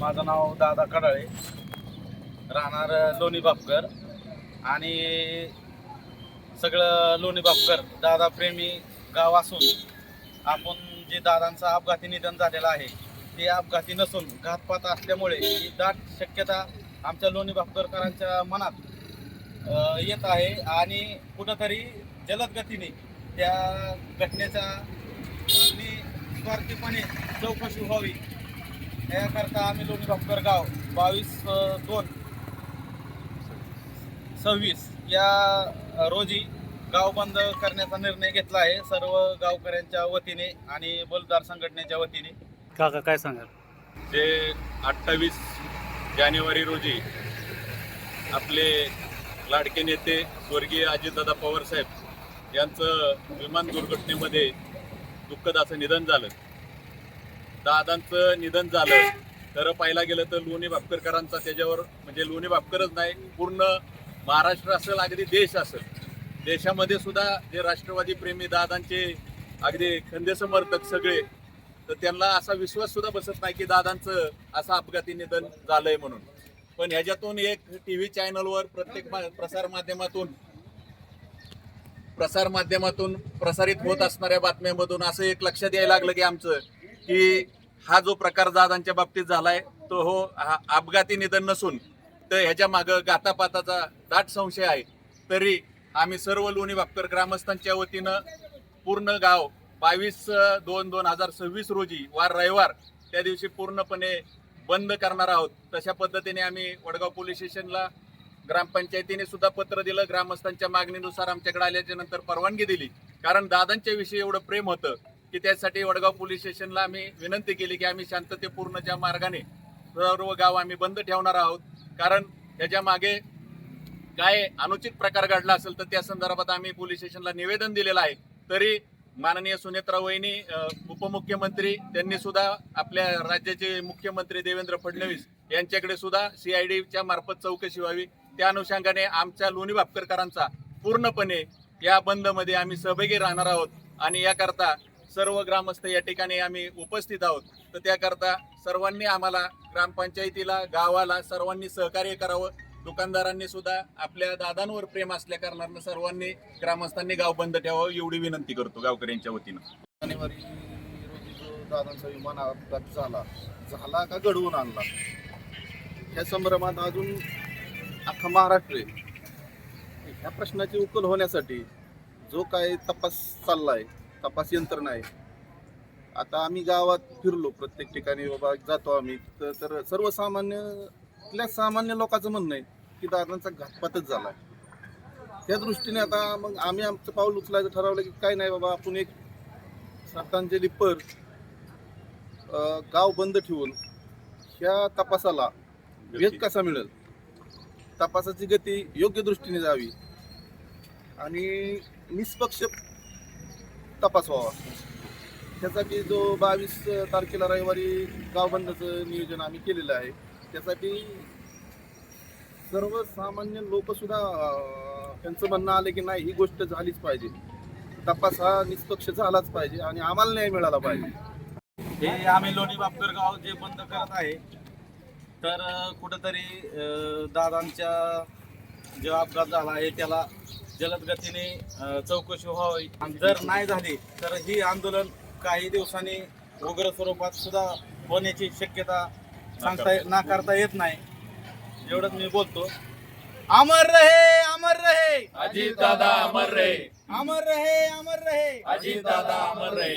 माझं नाव दादा कडाळे राहणार लोणी बापकर आणि सगळं लोणी बापकर दादा प्रेमी गाव असून आपण जे दादांचं अपघाती निधन झालेलं आहे ते अपघाती नसून घातपात असल्यामुळे ही दाट शक्यता आमच्या लोणी बापकरकरांच्या मनात येत आहे. आणि कुठंतरी जलद गतीने त्या घटनेचा स्वार्थीपणे चौकशी व्हावी याकरता आम्ही लोणी बापकर गाव बावीस दोन सव्वीस या रोजी गाव बंद करण्याचा निर्णय घेतला आहे. सर्व गावकऱ्यांच्या वतीने आणि बलदार संघटनेच्या वतीने. काका काय सांगाल? जे अठ्ठावीस जानेवारी रोजी आपले लाडके नेते स्वर्गीय अजितदादा पवार साहेब यांचं विमान दुर्घटनेमध्ये दुःखद असं निधन झालं. दादांचं निधन झालं. तर पाहायला गेलं तर लोणी भापकरकरांचा त्याच्यावर म्हणजे लोणी भापकरच नाही पूर्ण महाराष्ट्र असेल अगदी देश असेल. देशामध्ये सुद्धा जे राष्ट्रवादी प्रेमी दादांचे अगदी खंदे समर्थक सगळे तर त्यांना असा विश्वास सुद्धा बसत नाही की दादांचं असं अपघाती निधन झालंय म्हणून. पण ह्याच्यातून एक टी व्ही चॅनलवर प्रत्येक मा- प्रसार माध्यमातून प्रसार माध्यमातून प्रसारित होत असणाऱ्या बातम्यांमधून असं एक लक्षात यायला लागलं की आमचं की हा जो प्रकार दादांच्या बाबतीत झालाय तो हो हा अपघाती निधन नसून तर ह्याच्या मागं गातापाताचा दाट संशय आहे. तरी आम्ही सर्व लोणी बापकर ग्रामस्थांच्या वतीनं पूर्ण गाव बावीस दोन दोन हजार सव्वीस रोजी वार रविवार त्या दिवशी पूर्णपणे बंद करणार आहोत. तशा पद्धतीने आम्ही वडगाव पोलीस स्टेशनला ग्रामपंचायतीने सुद्धा पत्र दिलं. ग्रामस्थांच्या मागणीनुसार आमच्याकडे आल्याच्यानंतर परवानगी दिली. कारण दादांच्या विषयी एवढं प्रेम होतं. की त्यासाठी वडगाव पोलीस स्टेशनला आम्ही विनंती केली की आम्ही शांततेपूर्णच्या मार्गाने सर्व गाव आम्ही बंद ठेवणार आहोत. कारण त्याच्यामागे काय अनुचित प्रकार घडला असेल तर त्या संदर्भात आम्ही पोलीस स्टेशनला निवेदन दिलेलं आहे. तरी माननीय सुनेत्रा वहिनी उपमुख्यमंत्री त्यांनी सुद्धा आपल्या राज्याचे मुख्यमंत्री देवेंद्र फडणवीस यांच्याकडे सुद्धा सीआयडीच्या मार्फत चौकशी व्हावी. त्या अनुषंगाने आमच्या लोणी भापकरकरांचा पूर्णपणे या बंदमध्ये आम्ही सहभागी राहणार आहोत. आणि याकरता सर्व ग्रामस्थ या ठिकाणी आम्ही उपस्थित आहोत. तर त्याकरता सर्वांनी आम्हाला ग्रामपंचायतीला गावाला सर्वांनी सहकार्य करावं. दुकानदारांनी सुद्धा आपल्या दादांवर प्रेम असल्या कारणानं सर्वांनी ग्रामस्थांनी गाव बंद ठेवावं एवढी विनंती करतो गावकऱ्यांच्या वतीनं. जानेवारी रोजी जो दादांचा विमान अपघात झाला झाला का घडवून आणला? ह्या संभ्रमात अजून अख्खा महाराष्ट्र आहे. ह्या प्रश्नाची उकल होण्यासाठी जो काय तपास चाललाय तपास यंत्रणा आहे आता आम्ही गावात फिरलो प्रत्येक ठिकाणी बाबा जातो आम्ही. तर तर सर्वसामान्य सामान्य लोकांचं म्हणणं आहे की दादांचा घातपातच झाला. त्या दृष्टीने आता मग आम्ही आमचं पाऊल उचलायचं ठरवलं की काय नाही बाबा आपण एक श्रद्धांजली पर गाव बंद ठेवून ह्या तपासाला वेग कसा मिळेल? तपासाची गती योग्य दृष्टीने जावी. आणि निष्पक्ष तपास व्हावा त्यासाठी जो बावीस तारखेला रविवारी गाव बंदचं नियोजन आम्ही केलेलं आहे. त्यासाठी सर्वसामान्य लोकसुद्धा त्यांचं म्हणणं आलं की नाही ही गोष्ट झालीच पाहिजे. तपास हा निष्पक्ष झालाच पाहिजे आणि आम्हाला न्याय मिळाला पाहिजे. हे आम्ही लोणी बापकर गाव जे बंद करत आहे तर कुठंतरी दादांच्या जो अपघात झाला आहे त्याला जलद गतीने चौकशी व्हावी. आणि जर नाही झाली तर ही आंदोलन काही दिवसांनी उग्र स्वरूपात सुद्धा होण्याची शक्यता सांगता नाकारता येत नाही. एवढंच मी बोलतो. अमर रहे अमर रहे! अजित दादा अमर रे अमर रहे अमर रहे! अजित दादा अमर रे